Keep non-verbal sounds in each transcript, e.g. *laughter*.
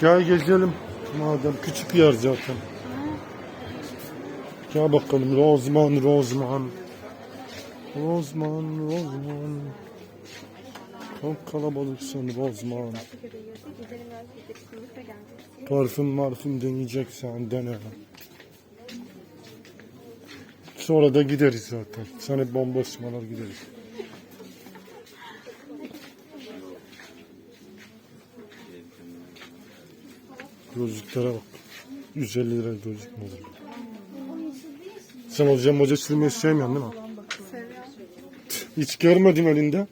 Gel gezelim. Madem küçük yer zaten. Gel bakalım Rozman, Rozman. Rozman, Rozman. Çok kalabalıksın Rozman. Parfüm marfüm deneyeceksen dene. Sonra da gideriz zaten. Hep bomba ısmarlar gideriz. Gözlüklere bak. 150 lira gözlük mü olur? Sen hocam hoca silmeyi sevmiyorsun değil mi? Hiç görmedim elinde.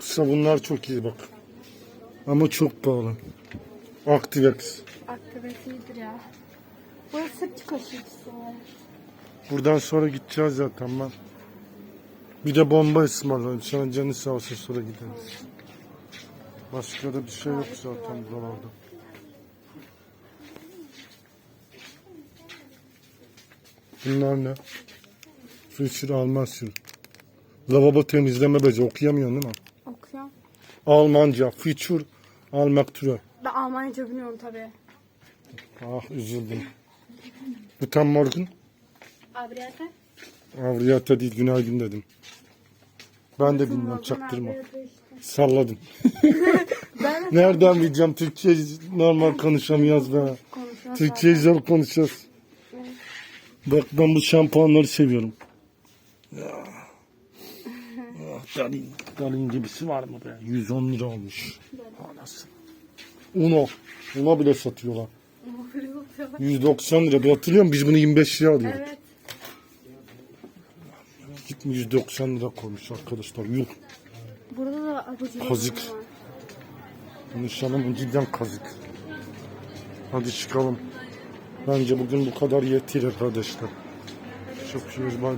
Sabunlar çok iyi bak. Ama çok pahalı. Activex. Aktivitelidir ya. Burası sırt var. Buradan sonra gideceğiz zaten ben. Bir de bomba ısmarlayayım. Sana canı sağ olsun sonra gideriz. Başka da bir şey yok zaten buralarda. Bunlar ne? Fischer Almasyon. Lavabo temizleme bezi okuyamıyorsun değil mi? Okuyorum. Almanca. Fischer Almaktürö. Ben Almanca bilmiyorum tabii. Ah üzüldüm. Guten Morgen. Abriyata. Avriyata değil günaydın dedim. Ben de bilmiyorum çaktırma. Salladım. *laughs* Ben Nereden bileceğim Türkçe normal konuşamıyoruz be. konuşuyorum. Türkçeyi zor konuşuyoruz. Bak ben bu şampuanları seviyorum. Ya. *laughs* Ah, Dalin. Dalin gibisi var mı be? 110 lira olmuş. Anasını. Uno. Uno bile satıyorlar. 190 lira. Ben hatırlıyorum biz bunu 25 liraya alıyorduk. Evet. Gitmiş 190 lira koymuş arkadaşlar. Yuh. Burada da abucu Kazık. Konuşalım cidden kazık. Hadi çıkalım. Bence bugün bu kadar yeter arkadaşlar. Çok şükür bay bay.